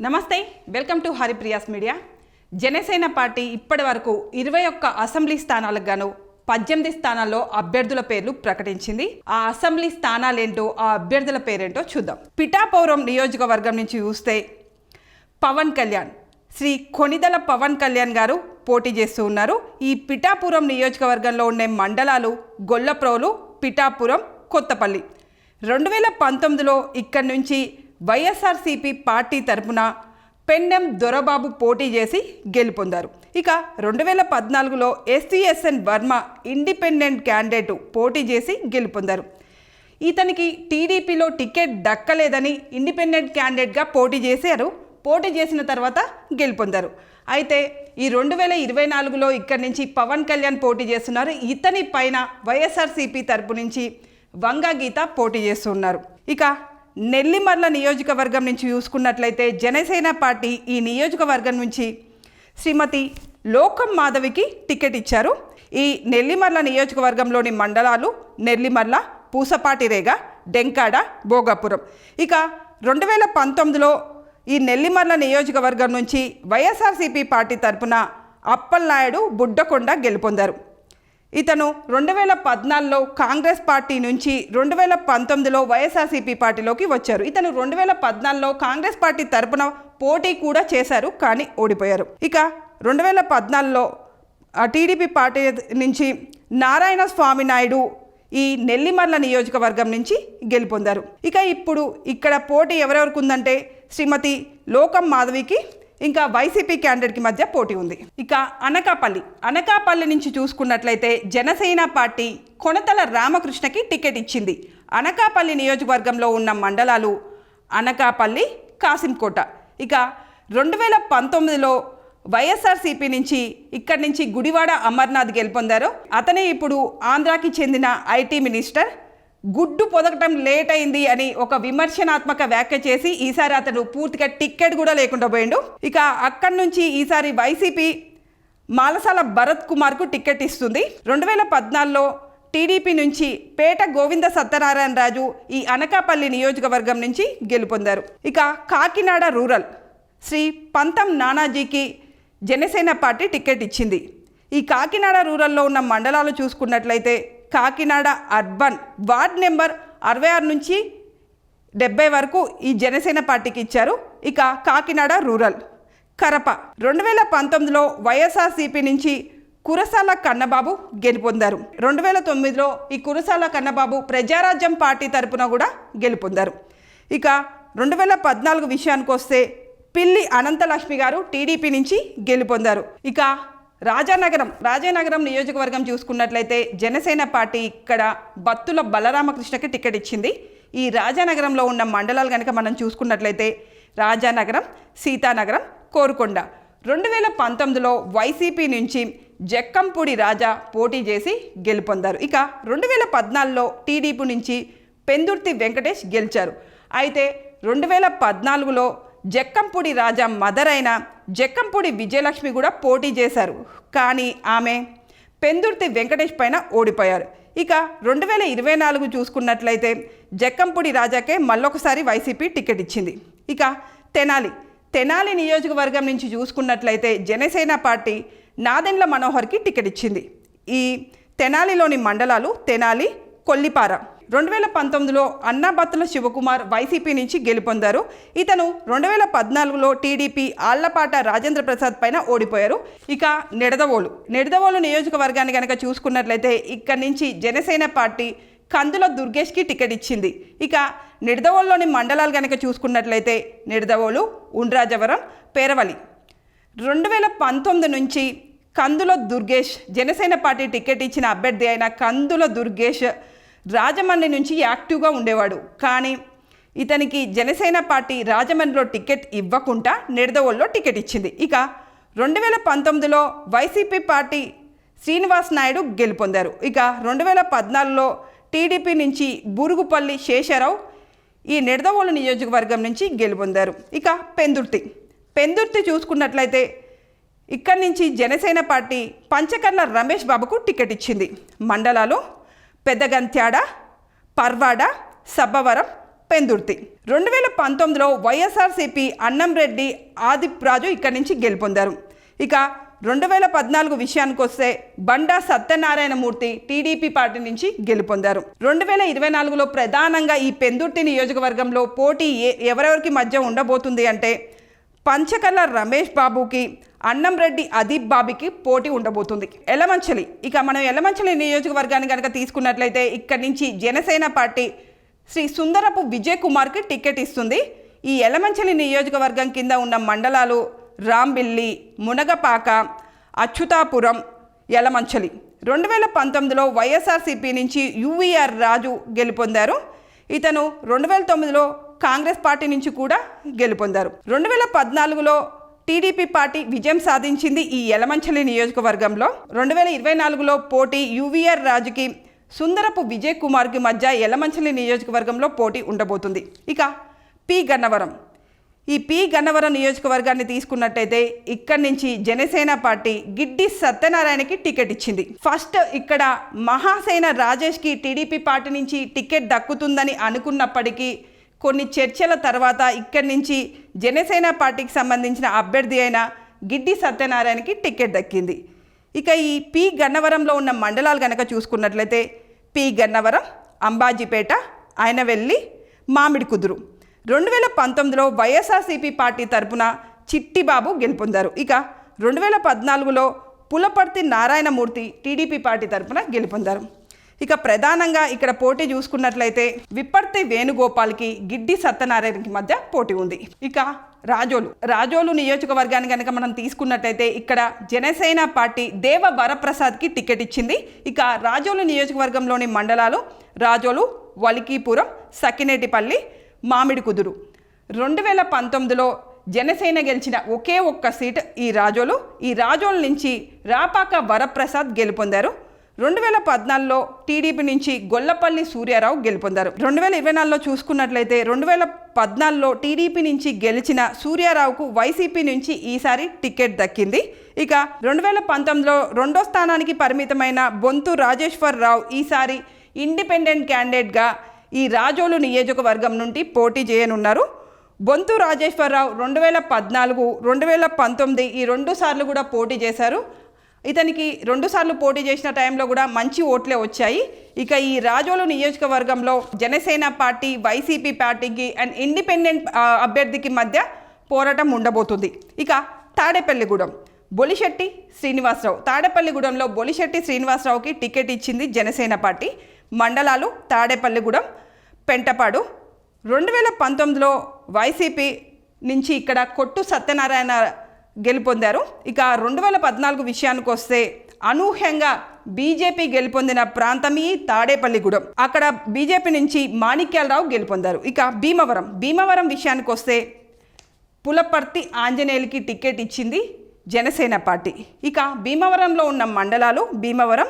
నమస్తే welcome to Haripriya's media. Janasena party ఇప్పటి వరకు ఇరవై ఒక్క అసెంబ్లీ స్థానాలకు గాను పద్దెనిమిది స్థానాల్లో అభ్యర్థుల పేర్లు ప్రకటించింది. ఆ అసెంబ్లీ స్థానాలేంటో ఆ అభ్యర్థుల పేరేంటో చూద్దాం. పిఠాపౌరం నియోజకవర్గం నుంచి చూస్తే పవన్ కళ్యాణ్ శ్రీ కొనిదల పవన్ కళ్యాణ్ గారు పోటీ చేస్తూ ఉన్నారు. ఈ పిఠాపురం నియోజకవర్గంలో ఉండే మండలాలు గొల్లప్రోలు పిఠాపురం కొత్తపల్లి. రెండు వేల పంతొమ్మిదిలో ఇక్కడి నుంచి వైఎస్ఆర్సీపీ పార్టీ తరపున పెండెం దొరబాబు పోటీ చేసి గెలుపొందారు. ఇక రెండు వేల పద్నాలుగులో ఎస్సీఎస్ఎన్ వర్మ ఇండిపెండెంట్ క్యాండిడేట్ పోటీ చేసి గెలుపొందారు. ఇతనికి టీడీపీలో టికెట్ దక్కలేదని ఇండిపెండెంట్ క్యాండిడేట్గా పోటీ చేశారు. పోటీ చేసిన తర్వాత గెలుపొందారు. అయితే ఈ రెండు వేల ఇరవై నాలుగులో ఇక్కడి నుంచి పవన్ కళ్యాణ్ పోటీ చేస్తున్నారు. ఇతని పైన వైఎస్ఆర్సీపీ తరపు నుంచి వంగా గీత పోటీ చేస్తున్నారు. ఇక నెల్లిమర్ల నియోజకవర్గం నుంచి చూసుకున్నట్లయితే జనసేన పార్టీ ఈ నియోజకవర్గం నుంచి శ్రీమతి లోకం మాధవికి టికెట్ ఇచ్చారు. ఈ నెల్లిమర్ల నియోజకవర్గంలోని మండలాలు నెల్లిమర్ల పూసపాటిరేగ డెంకాడ భోగాపురం. ఇక రెండు వేల పంతొమ్మిదిలో ఈ నెల్లిమర్ల నియోజకవర్గం నుంచి వైఎస్ఆర్సీపీ పార్టీ తరపున అప్పలనాయుడు బుడ్డకొండ గెలుపొందారు. ఇతను రెండు వేల పద్నాలుగులో కాంగ్రెస్ పార్టీ నుంచి రెండు వేల పంతొమ్మిదిలో వైఎస్ఆర్సీపీ పార్టీలోకి వచ్చారు. ఇతను రెండు వేల పద్నాలుగులో కాంగ్రెస్ పార్టీ తరపున పోటీ కూడా చేశారు కానీ ఓడిపోయారు. ఇక రెండు వేల పద్నాలుగులో ఆ టీడీపీ పార్టీ నుంచి నారాయణ స్వామి నాయుడు ఈ నెల్లిమర్ల నియోజకవర్గం నుంచి గెలుపొందారు. ఇక ఇప్పుడు ఇక్కడ పోటీ ఎవరెవరికి ఉందంటే శ్రీమతి లోకం మాధవికి ఇంకా వైసీపీ క్యాండిడేట్కి మధ్య పోటీ ఉంది. ఇక అనకాపల్లి. అనకాపల్లి నుంచి చూసుకున్నట్లయితే జనసేన పార్టీ కొనతల రామకృష్ణకి టికెట్ ఇచ్చింది. అనకాపల్లి నియోజకవర్గంలో ఉన్న మండలాలు అనకాపల్లి కాసింకోట. ఇక రెండు వేల పంతొమ్మిదిలో వైఎస్ఆర్సీపీ నుంచి ఇక్కడి నుంచి గుడివాడ అమర్నాథ్ గెలుపొందారు. అతనే ఇప్పుడు ఆంధ్రాకి చెందిన ఐటీ మినిస్టర్. గుడ్డు పొదగటం లేట్ అయింది అని ఒక విమర్శనాత్మక వ్యాఖ్య చేసి ఈసారి అతను పూర్తిగా టిక్కెట్ కూడా లేకుండా పోయిండు. ఇక అక్కడి నుంచి ఈసారి వైసీపీ మాలసాల భరత్ కుమార్కు టికెట్ ఇస్తుంది. రెండు వేల పద్నాలుగులో టీడీపీ నుంచి పేట గోవింద సత్యనారాయణ రాజు ఈ అనకాపల్లి నియోజకవర్గం నుంచి గెలుపొందారు. ఇక కాకినాడ రూరల్ శ్రీ పంతం నానాజీకి జనసేన పార్టీ టికెట్ ఇచ్చింది. ఈ కాకినాడ రూరల్లో ఉన్న మండలాలు చూసుకున్నట్లయితే కాకినాడ అర్బన్ వార్డ్ నెంబర్ అరవై ఆరు నుంచి డెబ్బై వరకు ఈ జనసేన పార్టీకి ఇచ్చారు. ఇక కాకినాడ రూరల్. కరప. రెండు వేల పంతొమ్మిదిలో వైఎస్ఆర్సీపీ నుంచి కురసాల కన్నబాబు గెలుపొందారు. రెండు వేల తొమ్మిదిలో ఈ కురసాల కన్నబాబు ప్రజారాజ్యం పార్టీ తరపున కూడా గెలుపొందారు. ఇక రెండు వేల పద్నాలుగు విషయానికి వస్తే పిల్లి అనంతలక్ష్మి గారు టీడీపీ నుంచి గెలుపొందారు. ఇక రాజానగరం రాజానగరం నియోజకవర్గం చూసుకున్నట్లయితే జనసేన పార్టీ ఇక్కడ బత్తుల బలరామకృష్ణకి టికెట్ ఇచ్చింది. ఈ రాజానగరంలో ఉన్న మండలాలు కనుక మనం చూసుకున్నట్లయితే రాజానగరం సీతానగరం కోరుకొండ. రెండు వేల పంతొమ్మిదిలో వైసీపీ నుంచి జక్కంపూడి రాజా పోటీ చేసి గెలుపొందారు. ఇక రెండు వేల పద్నాలుగులో టీడీపీ నుంచి పెందుర్తి వెంకటేష్ గెలిచారు. అయితే రెండు వేల పద్నాలుగులో జక్కంపూడి రాజా మదర్ అయిన జక్కంపూడి విజయలక్ష్మి కూడా పోటీ చేశారు. కానీ ఆమె పెందుర్తి వెంకటేష్ పైన ఓడిపోయారు. ఇక రెండు వేల ఇరవై నాలుగు చూసుకున్నట్లయితే జక్కంపూడి రాజాకే మళ్ళొకసారి వైసీపీ టికెట్ ఇచ్చింది. ఇక తెనాలి. తెనాలి నియోజకవర్గం నుంచి చూసుకున్నట్లయితే జనసేన పార్టీ నాదెండ్ల మనోహర్కి టికెట్ ఇచ్చింది. ఈ తెనాలిలోని మండలాలు తెనాలి కొల్లిపార. రెండు వేల పంతొమ్మిదిలో అన్నాబత్తుల శివకుమార్ వైసీపీ నుంచి గెలుపొందారు ఇతను రెండు వేల పద్నాలుగులో టీడీపీ ఆళ్ళపాట రాజేంద్ర ప్రసాద్ పైన ఓడిపోయారు. ఇక నిడదవోలు. నిడదవోలు నియోజకవర్గాన్ని కనుక చూసుకున్నట్లయితే ఇక్కడి నుంచి జనసేన పార్టీ కందుల దుర్గేష్కి టికెట్ ఇచ్చింది. ఇక నిడదవోలులోని మండలాలు కనుక చూసుకున్నట్లయితే నిడదవోలు ఉండ్రాజవరం పేరవలి. రెండు వేల పంతొమ్మిది నుంచి కందుల దుర్గేష్ జనసేన పార్టీ టికెట్ ఇచ్చిన అభ్యర్థి అయిన కందుల దుర్గేష్ రాజమండ్రి నుంచి యాక్టివ్గా ఉండేవాడు. కానీ ఇతనికి జనసేన పార్టీ రాజమండ్రిలో టికెట్ ఇవ్వకుండా నిడదవోల్లో టికెట్ ఇచ్చింది. ఇక రెండు వేల పంతొమ్మిదిలో వైసీపీ పార్టీ శ్రీనివాస్ నాయుడు గెలుపొందారు. ఇక రెండు వేల పద్నాలుగులో టీడీపీ నుంచి బూరుగుపల్లి శేషారావు ఈ నిడదవోలు నియోజకవర్గం నుంచి గెలుపొందారు. ఇక పెందుర్తి. పెందుర్తి చూసుకున్నట్లయితే ఇక్కడి నుంచి జనసేన పార్టీ పంచకర్ల రమేష్ బాబుకు టికెట్ ఇచ్చింది. మండలాలు పెద్దగంత్యాడ పర్వాడ సబ్బవరం పెందుర్తి. రెండు వేల పంతొమ్మిదిలో వైఎస్ఆర్సీపీ అన్నంరెడ్డి ఆదిప్ రాజు ఇక్కడి నుంచి గెలుపొందారు. ఇక రెండు వేల పద్నాలుగు విషయానికి వస్తే బండా సత్యనారాయణమూర్తి టీడీపీ పార్టీ నుంచి గెలుపొందారు. రెండు వేల ఇరవై నాలుగులో ప్రధానంగా ఈ పెందుర్తి నియోజకవర్గంలో పోటీ ఏ ఎవరెవరికి మధ్య ఉండబోతుంది అంటే పంచకల్ల రమేష్ బాబుకి అన్నంరెడ్డి అదీప్ బాబీకి పోటీ ఉండబోతుంది. ఎలమంచలి ఇక మనం ఎలమంచలి నియోజకవర్గాన్ని కనుక తీసుకున్నట్లయితే ఇక్కడి నుంచి జనసేన పార్టీ శ్రీ సుందరపు విజయ్ కుమార్కి టికెట్ ఇస్తుంది. ఈ ఎలమంచలి నియోజకవర్గం కింద ఉన్న మండలాలు రాంబిల్లి మునగపాక అచ్యుతాపురం ఎలమంచలి రెండు వేల పంతొమ్మిదిలో వైఎస్ఆర్సీపీ నుంచి యువీఆర్ రాజు గెలుపొందారు. ఇతను రెండు వేల తొమ్మిదిలో కాంగ్రెస్ పార్టీ నుంచి కూడా గెలుపొందారు. రెండు వేల పద్నాలుగులో టీడీపీ పార్టీ విజయం సాధించింది ఈ యలమంచలి నియోజకవర్గంలో. రెండు వేల ఇరవై నాలుగులో పోటీ యువీఆర్ రాజుకి సుందరపు విజయ్ కుమార్కి మధ్య యలమంచలి నియోజకవర్గంలో పోటీ ఉండబోతుంది. ఇక పి. గన్నవరం. ఈ పి. గన్నవరం నియోజకవర్గాన్ని తీసుకున్నట్టయితే ఇక్కడి నుంచి జనసేన పార్టీ గిడ్డి సత్యనారాయణకి టికెట్ ఇచ్చింది. ఫస్ట్ ఇక్కడ మహాసేన రాజేష్కి టీడీపీ పార్టీ నుంచి టికెట్ దక్కుతుందని అనుకున్నప్పటికీ కొన్ని చర్చల తర్వాత ఇక్కడి నుంచి జనసేన పార్టీకి సంబంధించిన అభ్యర్థి అయిన గిడ్డి సత్యనారాయణకి టికెట్ దక్కింది. ఇక ఈ పి గన్నవరంలో ఉన్న మండలాలు కనుక చూసుకున్నట్లయితే పి గన్నవరం అంబాజీపేట ఆయనవెల్లి మామిడి కుదురు. రెండు వేల పంతొమ్మిదిలో వైఎస్ఆర్సీపీ పార్టీ తరపున చిట్టిబాబు గెలుపొందారు. ఇక రెండు వేల పద్నాలుగులో పులపర్తి నారాయణమూర్తి టీడీపీ పార్టీ తరపున గెలుపొందారు. ఇక ప్రధానంగా ఇక్కడ పోటీ చూసుకున్నట్లయితే విప్పర్తి వేణుగోపాల్కి గిడ్డి సత్యనారాయణకి మధ్య పోటీ ఉంది. ఇక రాజోలు. రాజోలు నియోజకవర్గాన్ని కనుక మనం తీసుకున్నట్టయితే ఇక్కడ జనసేన పార్టీ దేవ వరప్రసాద్కి టికెట్ ఇచ్చింది. ఇక రాజోలు నియోజకవర్గంలోని మండలాలు రాజోలు వలికీపురం సకినేటిపల్లి మామిడి కుదురు. రెండు వేల పంతొమ్మిదిలో జనసేన గెలిచిన ఒకే ఒక్క సీట్ ఈ రాజోలు. ఈ రాజోల నుంచి రాపాక వరప్రసాద్ గెలుపొందారు. రెండు వేల పద్నాలుగులో టీడీపీ నుంచి గొల్లపల్లి సూర్యారావు గెలుపొందారు. రెండు వేల ఇరవై నాలుగులో చూసుకున్నట్లయితే రెండు వేల పద్నాలుగులో టీడీపీ నుంచి గెలిచిన సూర్యారావుకు వైసీపీ నుంచి ఈసారి టికెట్ దక్కింది. ఇక రెండు వేల పంతొమ్మిదిలో రెండో స్థానానికి పరిమితమైన బొంతు రాజేశ్వర్ రావు ఈసారి ఇండిపెండెంట్ క్యాండిడేట్గా ఈ రాజోలు నియోజకవర్గం నుండి పోటీ చేయనున్నారు. బొంతు రాజేశ్వరరావు రెండు వేల పద్నాలుగు రెండు వేల పంతొమ్మిది ఈ రెండు సార్లు కూడా పోటీ చేశారు. ఇతనికి రెండుసార్లు పోటీ చేసిన టైంలో కూడా మంచి ఓట్లే వచ్చాయి. ఇక ఈ రాజోలు నియోజకవర్గంలో జనసేన పార్టీ వైసీపీ పార్టీకి అండ్ ఇండిపెండెంట్ అభ్యర్థికి మధ్య పోరాటం ఉండబోతుంది. ఇక తాడేపల్లిగూడెం. బొలిశెట్టి శ్రీనివాసరావు. తాడేపల్లిగూడెంలో బొలిశెట్టి శ్రీనివాసరావుకి టికెట్ ఇచ్చింది జనసేన పార్టీ. మండలాలు తాడేపల్లిగూడెం పెంటపాడు. రెండు వేల పంతొమ్మిదిలో వైసీపీ నుంచి ఇక్కడ కొట్టు సత్యనారాయణ గెలుపొందారు. ఇక రెండు వేల పద్నాలుగు విషయానికి వస్తే అనూహ్యంగా బీజేపీ గెలుపొందిన ప్రాంతమే తాడేపల్లిగూడెం. అక్కడ బీజేపీ నుంచి మాణిక్యాలరావు గెలుపొందారు. ఇక భీమవరం. భీమవరం విషయానికి వస్తే పులపర్తి ఆంజనేయులకి టికెట్ ఇచ్చింది జనసేన పార్టీ. ఇక భీమవరంలో ఉన్న మండలాలు భీమవరం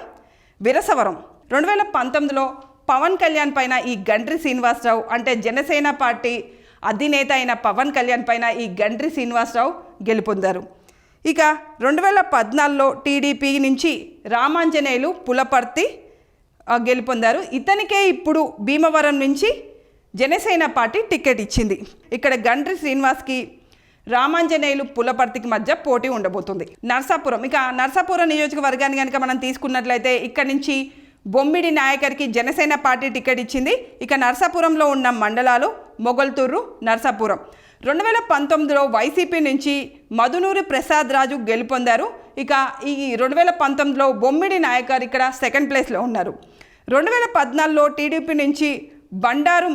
విరసవరం. రెండు వేల పంతొమ్మిదిలో పవన్ కళ్యాణ్ పైన ఈ గండ్రి శ్రీనివాసరావు అంటే జనసేన పార్టీ అధినేత అయిన పవన్ కళ్యాణ్ పైన ఈ గండ్రి శ్రీనివాసరావు గెలుపొందారు. ఇక రెండు వేల పద్నాలుగులో టీడీపీ నుంచి రామాంజనేయులు పులపర్తి గెలుపొందారు. ఇతనికే ఇప్పుడు భీమవరం నుంచి జనసేన పార్టీ టికెట్ ఇచ్చింది. ఇక్కడ గండ్రి శ్రీనివాస్కి రామాంజనేయులు పులపర్తికి మధ్య పోటీ ఉండబోతుంది. నర్సాపురం ఇక నర్సాపురం నియోజకవర్గాన్ని కనుక మనం తీసుకున్నట్లయితే ఇక్కడ నుంచి బొమ్మిడి నాయకర్కి జనసేన పార్టీ టికెట్ ఇచ్చింది. ఇక నర్సాపురంలో ఉన్న మండలాలు మొగల్తూరు నర్సాపురం. రెండు వేల పంతొమ్మిదిలో వైసీపీ నుంచి మధునూరి ప్రసాద్ రాజు గెలుపొందారు. ఇక ఈ రెండు వేల పంతొమ్మిదిలో బొమ్మిడి నాయకర్ ఇక్కడ సెకండ్ ప్లేస్లో ఉన్నారు. రెండు వేల పద్నాలుగులో టీడీపీ నుంచి బండారు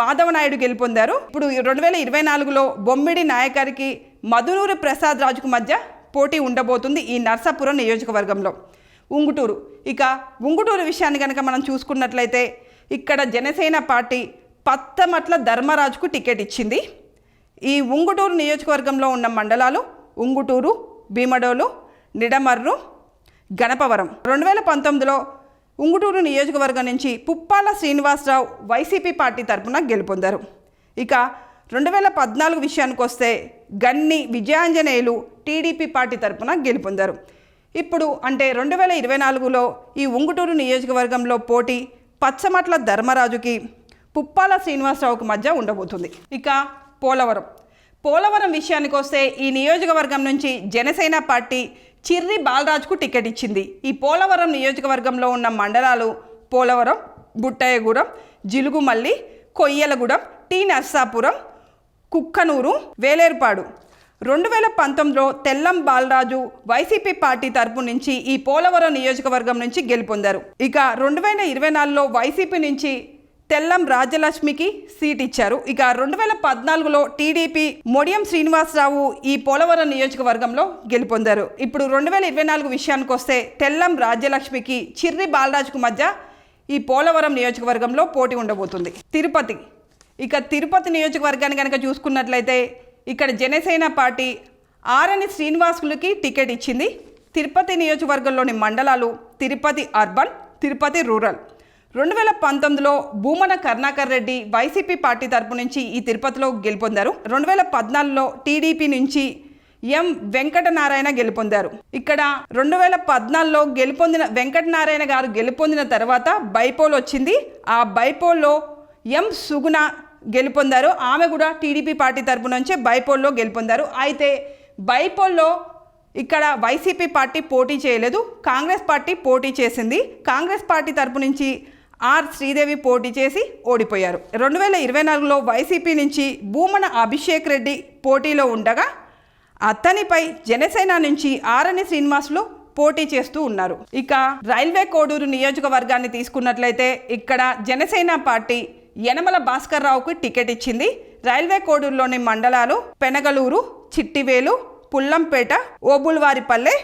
మాధవ నాయుడు గెలుపొందారు. ఇప్పుడు రెండు వేల ఇరవై నాలుగులో బొమ్మిడి నాయకరికి మధునూరి ప్రసాద్ రాజుకు మధ్య పోటీ ఉండబోతుంది ఈ నర్సాపురం నియోజకవర్గంలో. ఉంగుటూరు. ఇక ఉంగుటూరు విషయాన్ని కనుక మనం చూసుకున్నట్లయితే ఇక్కడ జనసేన పార్టీ పత్తమట్ల ధర్మరాజుకు టికెట్ ఇచ్చింది. ఈ ఉంగుటూరు నియోజకవర్గంలో ఉన్న మండలాలు ఉంగుటూరు భీమడోలు నిడమర్రు గణపవరం. రెండు వేల పంతొమ్మిదిలో ఉంగుటూరు నియోజకవర్గం నుంచి పుప్పాల శ్రీనివాసరావు వైసీపీ పార్టీ తరపున గెలుపొందారు ఇక రెండు వేల పద్నాలుగు విషయానికి వస్తే గన్ని విజయాంజనేయులు టీడీపీ పార్టీ తరపున గెలుపొందారు ఇప్పుడు అంటే రెండు వేల ఇరవై నాలుగులో ఈ ఉంగుటూరు నియోజకవర్గంలో పోటీ పచ్చమట్ల ధర్మరాజుకి పుప్పాల శ్రీనివాసరావుకు మధ్య ఉండబోతుంది. ఇక పోలవరం. పోలవరం విషయానికి వస్తే ఈ నియోజకవర్గం నుంచి జనసేన పార్టీ చిర్రి బాలరాజ్కు టికెట్ ఇచ్చింది. ఈ పోలవరం నియోజకవర్గంలో ఉన్న మండలాలు పోలవరం బుట్టయ్యగూడెం జిలుగుమల్లి కొయ్యలగూడెం టి నర్సాపురం కుక్కనూరు వేలేరుపాడు. రెండు వేల పంతొమ్మిదిలో తెల్లం బాలరాజు వైసీపీ పార్టీ తరపు నుంచి ఈ పోలవరం నియోజకవర్గం నుంచి గెలుపొందారు. ఇక రెండు వేల ఇరవై నాలుగులో వైసీపీ నుంచి తెల్లం రాజ్యలక్ష్మికి సీట్ ఇచ్చారు. ఇక రెండు వేల పద్నాలుగులో టీడీపీ మొడియం శ్రీనివాసరావు ఈ పోలవరం నియోజకవర్గంలో గెలుపొందారు. ఇప్పుడు రెండు వేల ఇరవై నాలుగు విషయానికి వస్తే తెల్లం రాజ్యలక్ష్మికి చిర్రి బాలరాజుకు మధ్య ఈ పోలవరం నియోజకవర్గంలో పోటీ ఉండబోతుంది. తిరుపతి. ఇక తిరుపతి నియోజకవర్గాన్ని కనుక చూసుకున్నట్లయితే ఇక్కడ జనసేన పార్టీ ఆర్ఎన్ శ్రీనివాసులకి టికెట్ ఇచ్చింది. తిరుపతి నియోజకవర్గంలోని మండలాలు తిరుపతి అర్బన్ తిరుపతి రూరల్. రెండు వేల పంతొమ్మిదిలో భూమన కరుణాకర్ రెడ్డి వైసీపీ పార్టీ తరపు నుంచి ఈ తిరుపతిలో గెలుపొందారు. రెండు వేల పద్నాలుగులో టీడీపీ నుంచి ఎం వెంకటనారాయణ గెలుపొందారు. ఇక్కడ రెండు వేల పద్నాలుగులో గెలుపొందిన వెంకటనారాయణ గారు గెలుపొందిన తర్వాత బైపోల్ వచ్చింది. ఆ బైపోల్లో ఎం సుగుణ గెలుపొందారు. ఆమె కూడా టీడీపీ పార్టీ తరపు నుంచే బైపోల్లో గెలుపొందారు. అయితే బైపోల్లో ఇక్కడ వైసీపీ పార్టీ పోటీ చేయలేదు. కాంగ్రెస్ పార్టీ పోటీ చేసింది. కాంగ్రెస్ పార్టీ తరపు నుంచి ఆర్ శ్రీదేవి పోటీ చేసి ఓడిపోయారు. రెండు వేల ఇరవై నాలుగులో వైసీపీ నుంచి భూమన అభిషేక్ రెడ్డి పోటీలో ఉండగా అతనిపై జనసేన నుంచి ఆరణి శ్రీనివాసులు పోటీ చేస్తూ ఉన్నారు. ఇక రైల్వే కోడూరు నియోజకవర్గాన్ని తీసుకున్నట్లయితే ఇక్కడ జనసేన పార్టీ యనమల భాస్కర్రావుకి టికెట్ ఇచ్చింది. రైల్వే కోడూరులోని మండలాలు పెనగలూరు చిట్టివేలు పుల్లంపేట ఓబుల్వారిపల్లె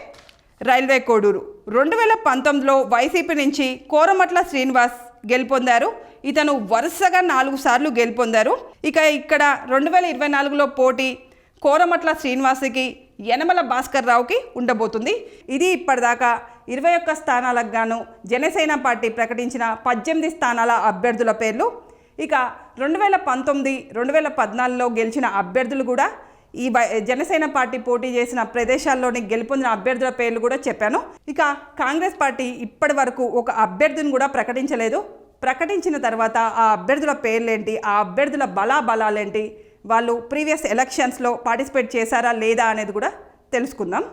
రైల్వే కోడూరు. రెండు వేల పంతొమ్మిదిలో వైసీపీ నుంచి కోరమట్ల శ్రీనివాస్ గెలుపొందారు. ఇతను వరుసగా నాలుగు సార్లు గెలుపొందారు. ఇక ఇక్కడ రెండు వేల ఇరవై నాలుగులో పోటీ కోరమట్ల శ్రీనివాస్కి యనమల భాస్కర్ రావుకి ఉండబోతుంది. ఇది ఇప్పటిదాకా ఇరవై ఒక్క స్థానాలకు గాను జనసేన పార్టీ ప్రకటించిన పద్దెనిమిది స్థానాల అభ్యర్థుల పేర్లు. ఇక రెండు వేల పంతొమ్మిది రెండు వేల పద్నాలుగులో గెలిచిన అభ్యర్థులు కూడా ఈ జనసేన పార్టీ పోటీ చేసిన ప్రదేశాల్లోని గెలుపొందిన అభ్యర్థుల పేర్లు కూడా చెప్పాను. ఇక కాంగ్రెస్ పార్టీ ఇప్పటి వరకు ఒక అభ్యర్థిని కూడా ప్రకటించలేదు. ప్రకటించిన తర్వాత ఆ అభ్యర్థుల పేర్లేంటి ఆ అభ్యర్థుల బలాబలాలేంటి వాళ్ళు ప్రీవియస్ ఎలక్షన్స్లో పార్టిసిపేట్ చేశారా లేదా అనేది కూడా తెలుసుకుందాం.